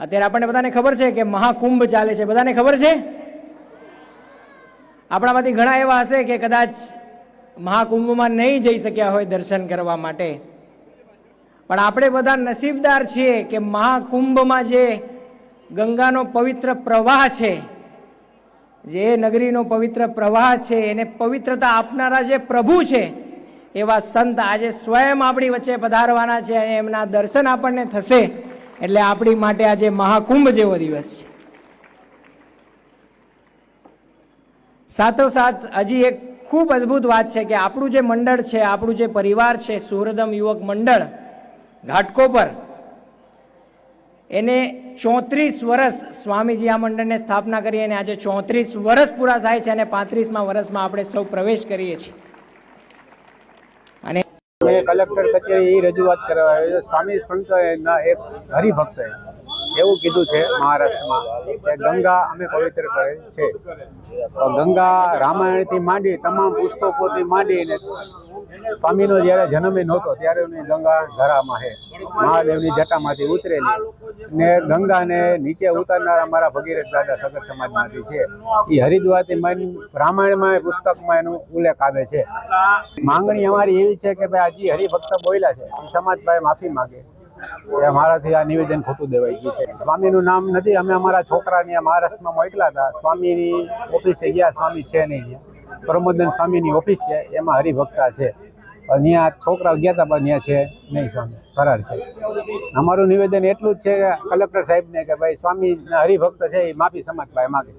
અત્યારે આપણને બધાને ખબર છે કે મહાકુંભ ચાલે છે. બધાને ખબર છે? આપણામાંથી ઘણા એવા હશે કે કદાચ મહાકુંભમાં નહીં જઈ શક્યા હોય દર્શન કરવા માટે. પણ આપણે બધા નસીબદાર છીએ કે મહાકુંભમાં જે ગંગાનો પવિત્ર પ્રવાહ છે, જે નગરીનો પવિત્ર પ્રવાહ છે, એને પવિત્રતા આપનારા જે પ્રભુ છે, એવા સંત આજે સ્વયં આપણી વચ્ચે પધારવાના છે અને એમના દર્શન આપણને થશે. એટલે આપણી માટે આજે મહાકુંભ જેવો દિવસ છે. સાથોસાથ હજી એક ખૂબ અદ્ભુત વાત છે કે આપણું જે મંડળ છે, આપણું જે પરિવાર છે, સુરદમ યુવક મંડળ ઘાટકોપર એને ચોત્રીસ વર્ષ સ્વામીજી આ મંડળને સ્થાપના કરી અને આજે ચોત્રીસ વર્ષ પૂરા થાય છે અને પાંત્રીસમાં વર્ષમાં આપણે સૌ પ્રવેશ કરીએ છીએ. કલેક્ટર કચેરી એ રજૂઆત કરવા આવ્યો સ્વામી સંતના એક હરિભક્તે એવું કીધું છે મહારાષ્ટ્રમાં કે ગંગા અમે પવિત્ર કરે છે. ગંગા રામાયણથી માંડી તમામ પુસ્તકોથી માંડીને સ્વામીનો જ્યારે જન્મ નહોતો ત્યારે એની ગંગા ધરામાં છે મહાદેવની જટામાંથી ઉતરેલી ને ગંગાને નીચે ઉતારનાર અમારા ભગીરથ દાદા સગર સમાજમાંથી છે. એ હરિદ્વારથી માંડી રામાયણમાં પુસ્તકમાં એનો ઉલ્લેખ આવે છે. માંગણી અમારી એવી છે કે ભાઈ હજી હરિભક્ત બોલ્યા છે સમાજ ભાઈ માફી માંગે. કે મારાથી આ નિવેદન ખોટું દેવાઈ ગયું છે. સ્વામીનું નામ નથી. અમે અમારા છોકરાને આ મહારાષ્ટ્રમાં મોકલા હતા. સ્વામીની ઓફિસે ગયા. સ્વામી છે નહીં પ્રમોદન સ્વામીની ઓફિસ છે. એમાં હરિભક્તા છે. ત્યાં છોકરાઓ ગયા હતા, પણ ત્યાં છે નહીં સ્વામી. ફરાર છે. અમારું નિવેદન એટલું જ છે કે કલેક્ટર સાહેબને કે ભાઈ સ્વામી હરિભક્ત છે એ માફી સમાજ ભાઈ માગે.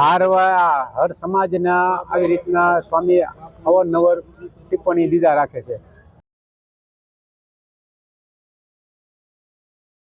હારવા, હર સમાજના આવી રીતના સ્વામી અવારનવાર ટિપ્પણી દીધા રાખે છે.